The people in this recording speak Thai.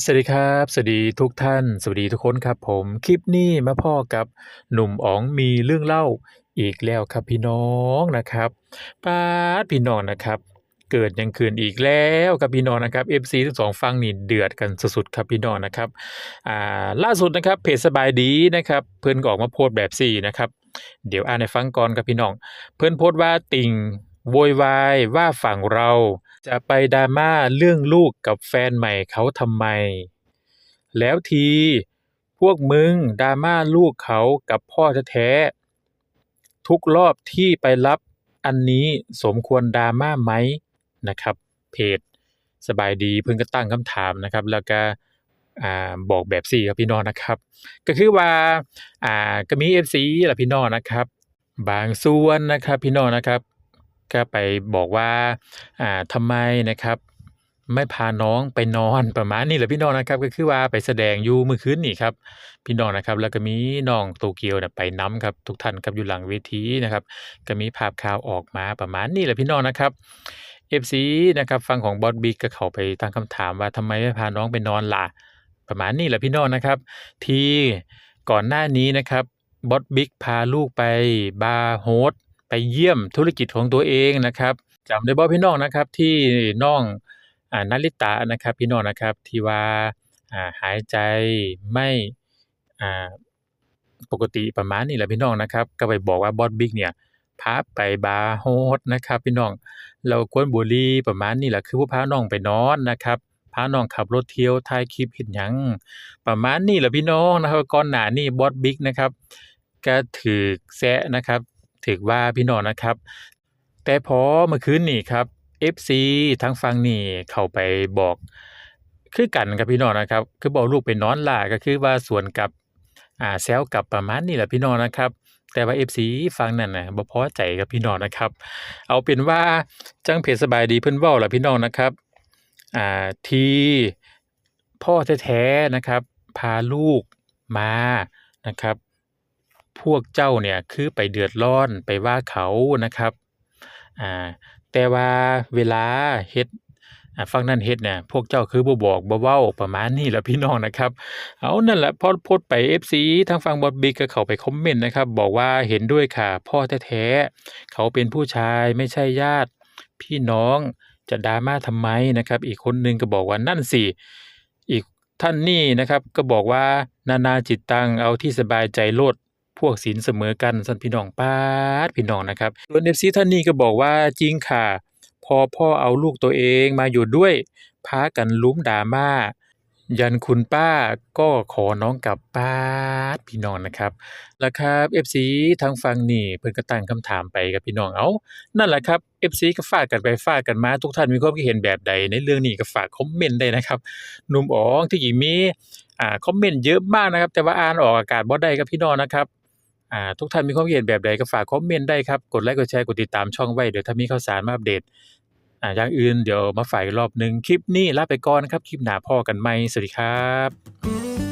สวัสดีครับ สวัสดีทุกท่าน สวัสดีทุกคนครับ ผมคลิปนี้มาพ้อกับหนุ่มอ๋องมีเรื่องเล่าอีกแล้วครับพี่น้องนะครับป๊าดพี่น้องนะครับ เกิดยังขึ้นอีกแล้วครับพี่น้องนะครับ FC ทั้งสองฝั่งนี่เดือดกันสุดๆครับพี่น้องนะครับอ่าล่าสุดนะครับเพจสบายดีนะครับเพิ่อนก็ออกมาโพสแบบสี่นะครับเดี๋ยวอ่านให้ฟังก่อนครับพี่น้อง เพิ่อนโพสว่าติ่งโวยวายว่าฝั่งเรา จะไปดราม่าเรื่องลูกกับแฟนใหม่เขาทำไม แล้วที พวกมึงดราม่าลูกเขากับพ่อแท้ๆทุกรอบที่ไปรับอันนี้สมควรดราม่าไหมนะครับ เพจสบายดีเพิ่นก็ตั้งคำถามนะครับ แล้วก็อ่าบอกแบบสี่ครับพี่น้องนะครับ ก็คือว่าอ่าก็มี FC ล่ะพี่น้องนะครับ บางส่วนนะครับพี่น้องนะครับ ก็ไปบอกว่าอ่าทำไมนะครับ ไม่พาน้องไปนอนประมาณนี้แหละพี่น้องนะครับ ก็คือว่าไปแสดงอยู่เมื้อคืนนี้ครับพี่น้องนะครับ แล้วก็มีน้องโตเกียวน่ะไปน้ำครับทุกท่านครับอยู่หลังเวทีนะครับก็มีภาพข่าวออกมาประมาณนี้แหละพี่น้องนะครับ FC นะครับฝั่งของบอสบิ๊กก็เข้าไปตั้งคำถามว่าทำไมไม่พาน้องไปนอนล่ะประมาณนี้แหละพี่น้องนะครับ ที่ก่อนหน้านี้นะครับบอสบิ๊กพาลูกไปบาร์โฮส ไปเยี่ยมธุรกิจของตัวเองนะครับจำได้บ่พี่น้องนะครับที่น้องอนาริตะนะครับพี่น้องนะครับที่ว่าหายใจไม่ปกติประมาณนี้แหละพี่น้องนะครับ ก็ไปบอกว่าบอสบิ๊กเนี่ยพาไปบาร์โฮสนะครับ พี่น้องแล้วกวนบุรีประมาณนี้แหละคือว่าพาน้องไปนอนนะครับพาน้องขับรถเที่ยวถ่ายคลิปเฮ็ดหยังประมาณนี้แหละพี่น้องนะครับก่อนหน้านี้บอสบิ๊กนะครับก็ถูกแซะนะครับ ถูกว่าพี่น้องนะครับ แต่พอเมื่อคืนนี้ครับ FC ทางฝั่งนี้เข้าไปบอกคือกันกับพี่น้องนะครับ คือบอกลูกไปนอนล่าก็คือว่าส่วนกับอ่าแซวกับประมาณนี้แหละพี่น้องนะครับ แต่ว่า FC ฝั่งนั้นนะบ่พอใจกับพี่น้องนะครับ เอาเป็นว่าจังเพจสบายดีเพิ่นเว้าล่ะพี่น้องนะครับอ่าที่พ่อแท้ๆนะครับ พาลูกมานะครับ พวกเจ้าเนี่ยคือไปเดือดร้อนไปว่าเขานะครับอ่าแต่ว่าเวลาเฮ็ดอ่าฝั่งนั้นเฮ็ดเนี่ยพวกเจ้าคือบ่บอกบ่เว้าประมาณนี้แหละพี่น้องนะครับ เอานั่นแหละพอโพสไป FC ทางฝั่งบอสบิ๊กก็เข้าไปคอมเมนต์นะครับ บอกว่าเห็นด้วยค่ะ พ่อแท้ๆเขาเป็นผู้ชายไม่ใช่ญาติ พี่น้องจะดราม่าทำไมนะครับ อีกคนนึงก็บอกว่านั่นสิอีกท่านนี่นะครับก็บอกว่านานาจิตตังเอาที่สบายใจโลด พวกศีลเสมอกันสันพี่น้องป๊าดพี่น้องนะครับส่วน FC ท่านนี้ก็บอกว่าจริงค่ะ พอพ่อเอาลูกตัวเองมาอยู่ด้วยพากันลุ้มดราม่ายันคุณป้าก็ขอน้องกลับป๊าพี่น้องนะครับแล้วครับ FC ทางฝั่งนี่เพิ่นก็ตั้งคำถามไปกับพี่น้องเอ้านั่นแหละครับ FC ก็ฝากกันไปฝากกันมาทุกท่านมีความคิดเห็นแบบใดในเรื่องนี้ก็ฝากคอมเมนต์ได้นะครับหนุ่มอ๋องที่จริงมีอ่าคอมเมนต์เยอะมากนะครับ แต่ว่าอ่านออกอากาศบ่ได้ครับพี่น้องนะครับ อ่าทุกท่านมีความเห็นแบบใดก็ฝากคอมเมนต์ได้ครับ กดไลค์กดแชร์กดติดตามช่องไว้เดี๋ยวถ้ามีข่าวสารมาอัปเดตอ่าอย่างอื่นเดี๋ยวมาฝ่ายรอบหนึ่งคลิปนี้ลาไปก่อนครับ คลิปหน้าพ่อกันใหม่สวัสดีครับ